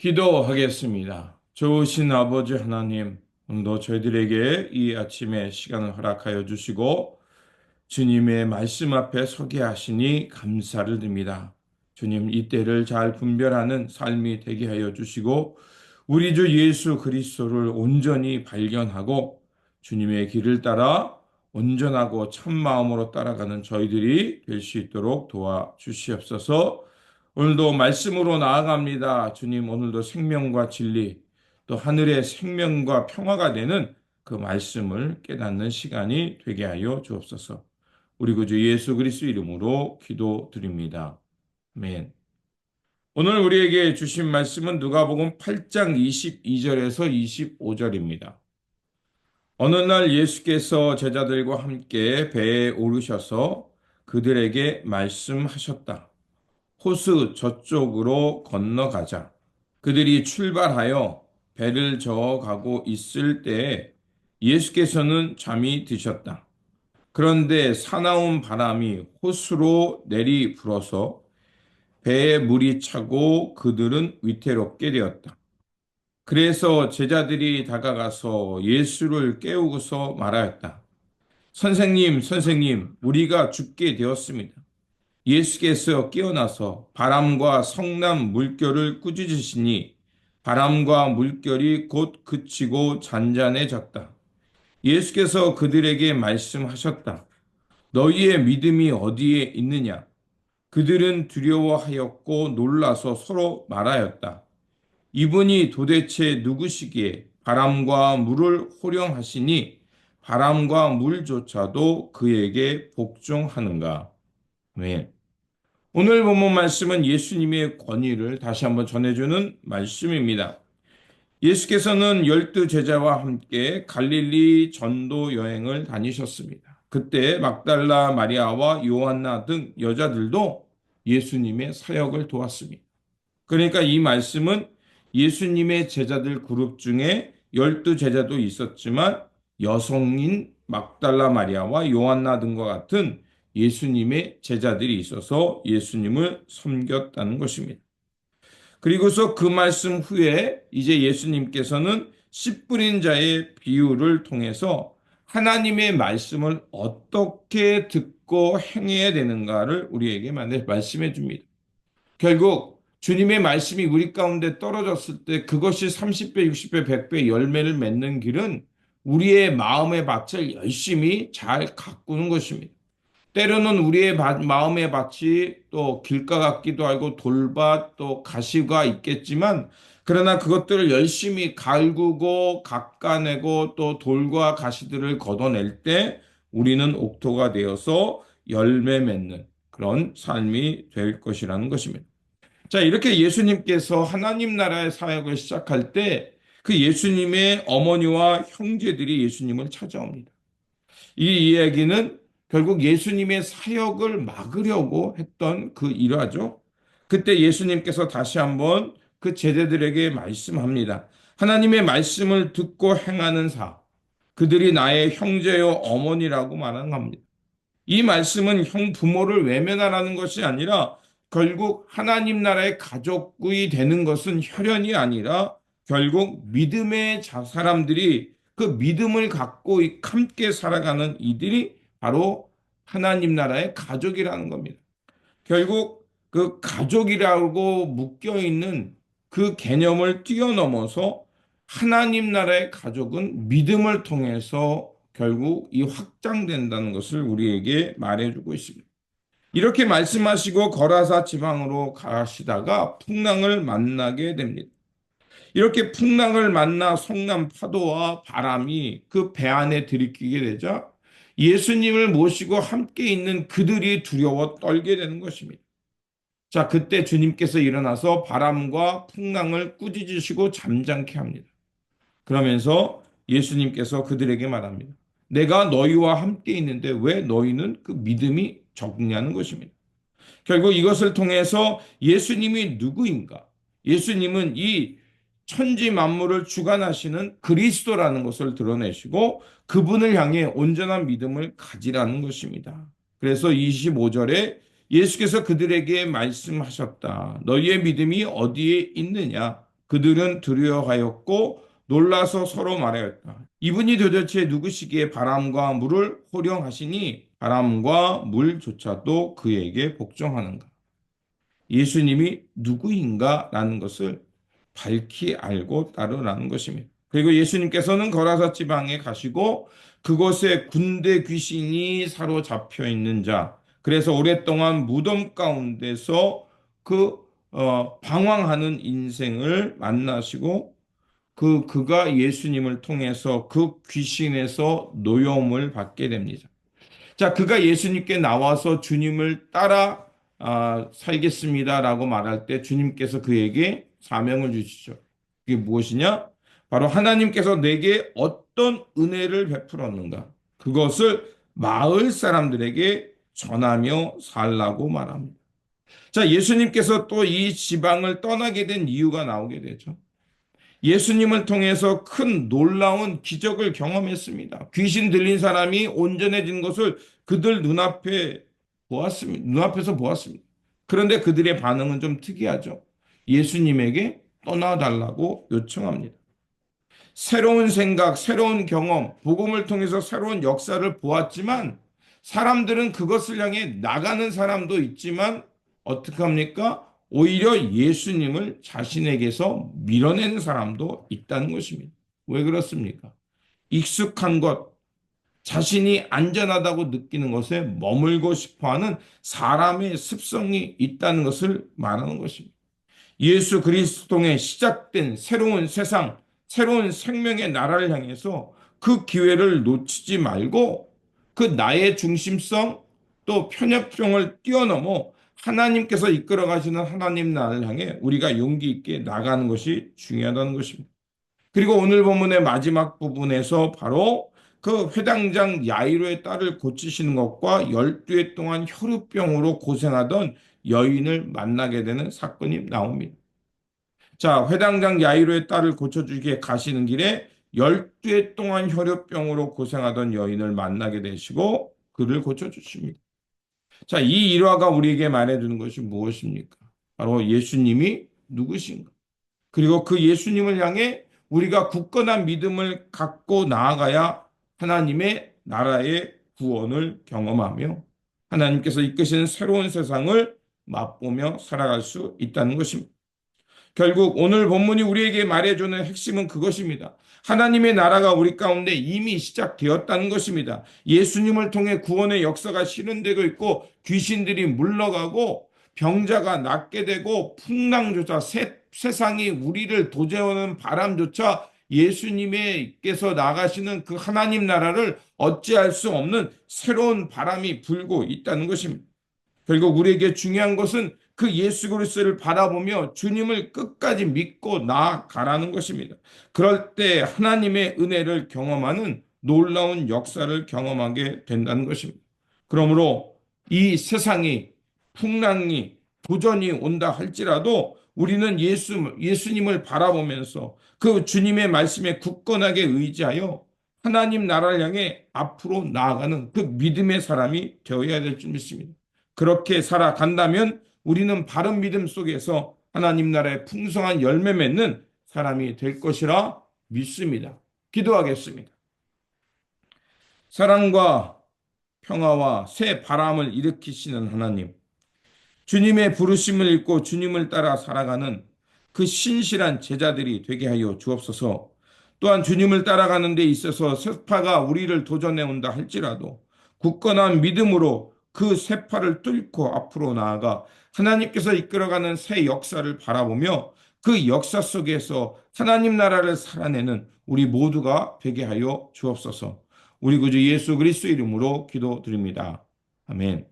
기도하겠습니다. 좋으신 아버지 하나님, 오늘도 저희들에게 이 아침에 시간을 허락하여 주시고 주님의 말씀 앞에 서게 하시니 감사를 드립니다. 주님 이 때를 잘 분별하는 삶이 되게 하여 주시고 우리 주 예수 그리스도를 온전히 발견하고 주님의 길을 따라 온전하고 참 마음으로 따라가는 저희들이 될 수 있도록 도와 주시옵소서. 오늘도 말씀으로 나아갑니다. 주님 오늘도 생명과 진리 또 하늘의 생명과 평화가 되는 그 말씀을 깨닫는 시간이 되게 하여 주옵소서. 우리 구주 예수 그리스도 이름으로 기도드립니다. 아멘. 오늘 우리에게 주신 말씀은 누가복음 8장 22절에서 25절입니다. 어느 날 예수께서 제자들과 함께 배에 오르셔서 그들에게 말씀하셨다. 호수 저쪽으로 건너가자. 그들이 출발하여 배를 저어 가고 있을 때에 예수께서는 잠이 드셨다. 그런데 사나운 바람이 호수로 내리 불어서 배에 물이 차고 그들은 위태롭게 되었다. 그래서 제자들이 다가가서 예수를 깨우고서 말하였다. 선생님, 선생님, 우리가 죽게 되었습니다. 예수께서 깨어나서 바람과 성남 물결을 꾸짖으시니 바람과 물결이 곧 그치고 잔잔해졌다. 예수께서 그들에게 말씀하셨다. 너희의 믿음이 어디에 있느냐? 그들은 두려워하였고 놀라서 서로 말하였다. 이분이 도대체 누구시기에 바람과 물을 호령하시니 바람과 물조차도 그에게 복종하는가? 네. 오늘 본문 말씀은 예수님의 권위를 다시 한번 전해주는 말씀입니다. 예수께서는 열두 제자와 함께 갈릴리 전도 여행을 다니셨습니다. 그때 막달라 마리아와 요한나 등 여자들도 예수님의 사역을 도왔습니다. 그러니까 이 말씀은 예수님의 제자들 그룹 중에 열두 제자도 있었지만 여성인 막달라 마리아와 요한나 등과 같은 예수님의 제자들이 있어서 예수님을 섬겼다는 것입니다. 그리고서 그 말씀 후에 이제 예수님께서는 씨 뿌린 자의 비유를 통해서 하나님의 말씀을 어떻게 듣고 행해야 되는가를 우리에게 말씀해 줍니다. 결국 주님의 말씀이 우리 가운데 떨어졌을 때 그것이 30배, 60배, 100배 열매를 맺는 길은 우리의 마음의 밭을 열심히 잘 가꾸는 것입니다. 때로는 우리의 마음의 밭이 또 길가 같기도 하고 돌밭 또 가시가 있겠지만 그러나 그것들을 열심히 갈구고 깎아내고 또 돌과 가시들을 걷어낼 때 우리는 옥토가 되어서 열매 맺는 그런 삶이 될 것이라는 것입니다. 자, 이렇게 예수님께서 하나님 나라의 사역을 시작할 때 그 예수님의 어머니와 형제들이 예수님을 찾아옵니다. 이 이야기는 결국 예수님의 사역을 막으려고 했던 그 일화죠. 그때 예수님께서 다시 한번 그 제자들에게 말씀합니다. 하나님의 말씀을 듣고 행하는 사, 그들이 나의 형제요 어머니라고 말하는 겁니다. 이 말씀은 형 부모를 외면하라는 것이 아니라 결국 하나님 나라의 가족이 되는 것은 혈연이 아니라 결국 믿음의 사람들이 그 믿음을 갖고 함께 살아가는 이들이 바로 하나님 나라의 가족이라는 겁니다. 결국 그 가족이라고 묶여 있는 그 개념을 뛰어넘어서 하나님 나라의 가족은 믿음을 통해서 결국 이 확장된다는 것을 우리에게 말해주고 있습니다. 이렇게 말씀하시고 거라사 지방으로 가시다가 풍랑을 만나게 됩니다. 이렇게 풍랑을 만나 성남 파도와 바람이 그 배 안에 들이키게 되자 예수님을 모시고 함께 있는 그들이 두려워 떨게 되는 것입니다. 자, 그때 주님께서 일어나서 바람과 풍랑을 꾸짖으시고 잠잠케 합니다. 그러면서 예수님께서 그들에게 말합니다. 내가 너희와 함께 있는데 왜 너희는 그 믿음이 적냐는 것입니다. 결국 이것을 통해서 예수님이 누구인가? 예수님은 이 천지 만물을 주관하시는 그리스도라는 것을 드러내시고 그분을 향해 온전한 믿음을 가지라는 것입니다. 그래서 25절에 예수께서 그들에게 말씀하셨다. 너희의 믿음이 어디에 있느냐? 그들은 두려워하였고 놀라서 서로 말하였다. 이분이 도대체 누구시기에 바람과 물을 호령하시니 바람과 물조차도 그에게 복종하는가? 예수님이 누구인가라는 것을 밝히 알고 따르라는 것입니다. 그리고 예수님께서는 거라사 지방에 가시고 그곳에 군대 귀신이 사로잡혀 있는 자, 그래서 오랫동안 무덤 가운데서 그 어, 방황하는 인생을 만나시고 그 그가 예수님을 통해서 그 귀신에서 노여움을 받게 됩니다. 자, 그가 예수님께 나와서 주님을 따라 아, 살겠습니다라고 말할 때 주님께서 그에게 사명을 주시죠. 그게 무엇이냐? 바로 하나님께서 내게 어떤 은혜를 베풀었는가? 그것을 마을 사람들에게 전하며 살라고 말합니다. 자, 예수님께서 또 이 지방을 떠나게 된 이유가 나오게 되죠. 예수님을 통해서 큰 놀라운 기적을 경험했습니다. 귀신 들린 사람이 온전해진 것을 그들 눈앞에 보았습니다. 눈앞에서 보았습니다. 그런데 그들의 반응은 좀 특이하죠. 예수님에게 떠나달라고 요청합니다. 새로운 생각, 새로운 경험, 복음을 통해서 새로운 역사를 보았지만 사람들은 그것을 향해 나가는 사람도 있지만 어떻게 합니까? 오히려 예수님을 자신에게서 밀어내는 사람도 있다는 것입니다. 왜 그렇습니까? 익숙한 것, 자신이 안전하다고 느끼는 것에 머물고 싶어 하는 사람의 습성이 있다는 것을 말하는 것입니다. 예수 그리스도에 시작된 새로운 세상, 새로운 생명의 나라를 향해서 그 기회를 놓치지 말고 그 나의 중심성 또 편협성을 뛰어넘어 하나님께서 이끌어 가시는 하나님 나라를 향해 우리가 용기 있게 나가는 것이 중요하다는 것입니다. 그리고 오늘 본문의 마지막 부분에서 바로 그 회당장 야이로의 딸을 고치시는 것과 열두 해 동안 혈우병으로 고생하던 여인을 만나게 되는 사건이 나옵니다. 자, 회당장 야이로의 딸을 고쳐주기에 가시는 길에 열두 해 동안 혈우병으로 고생하던 여인을 만나게 되시고 그를 고쳐주십니다. 자, 이 일화가 우리에게 말해주는 것이 무엇입니까? 바로 예수님이 누구신가? 그리고 그 예수님을 향해 우리가 굳건한 믿음을 갖고 나아가야 하나님의 나라의 구원을 경험하며 하나님께서 이끄시는 새로운 세상을 맛보며 살아갈 수 있다는 것입니다. 결국 오늘 본문이 우리에게 말해주는 핵심은 그것입니다. 하나님의 나라가 우리 가운데 이미 시작되었다는 것입니다. 예수님을 통해 구원의 역사가 실현되고 있고 귀신들이 물러가고 병자가 낫게 되고 풍랑조차 세, 세상이 우리를 도제하는 바람조차 예수님께서 나가시는 그 하나님 나라를 어찌할 수 없는 새로운 바람이 불고 있다는 것입니다. 결국 우리에게 중요한 것은 그 예수 그리스도를 바라보며 주님을 끝까지 믿고 나아가라는 것입니다. 그럴 때 하나님의 은혜를 경험하는 놀라운 역사를 경험하게 된다는 것입니다. 그러므로 이 세상이 풍랑이 도전이 온다 할지라도 우리는 예수 예수님을 바라보면서 그 주님의 말씀에 굳건하게 의지하여 하나님 나라를 향해 앞으로 나아가는 그 믿음의 사람이 되어야 될 줄 믿습니다. 그렇게 살아간다면 우리는 바른 믿음 속에서 하나님 나라의 풍성한 열매 맺는 사람이 될 것이라 믿습니다. 기도하겠습니다. 사랑과 평화와 새 바람을 일으키시는 하나님, 주님의 부르심을 읽고 주님을 따라 살아가는 그 신실한 제자들이 되게 하여 주옵소서. 또한 주님을 따라가는 데 있어서 세파가 우리를 도전해 온다 할지라도 굳건한 믿음으로 그 세파를 뚫고 앞으로 나아가 하나님께서 이끌어가는 새 역사를 바라보며 그 역사 속에서 하나님 나라를 살아내는 우리 모두가 되게 하여 주옵소서. 우리 구주 예수 그리스도 이름으로 기도드립니다. 아멘.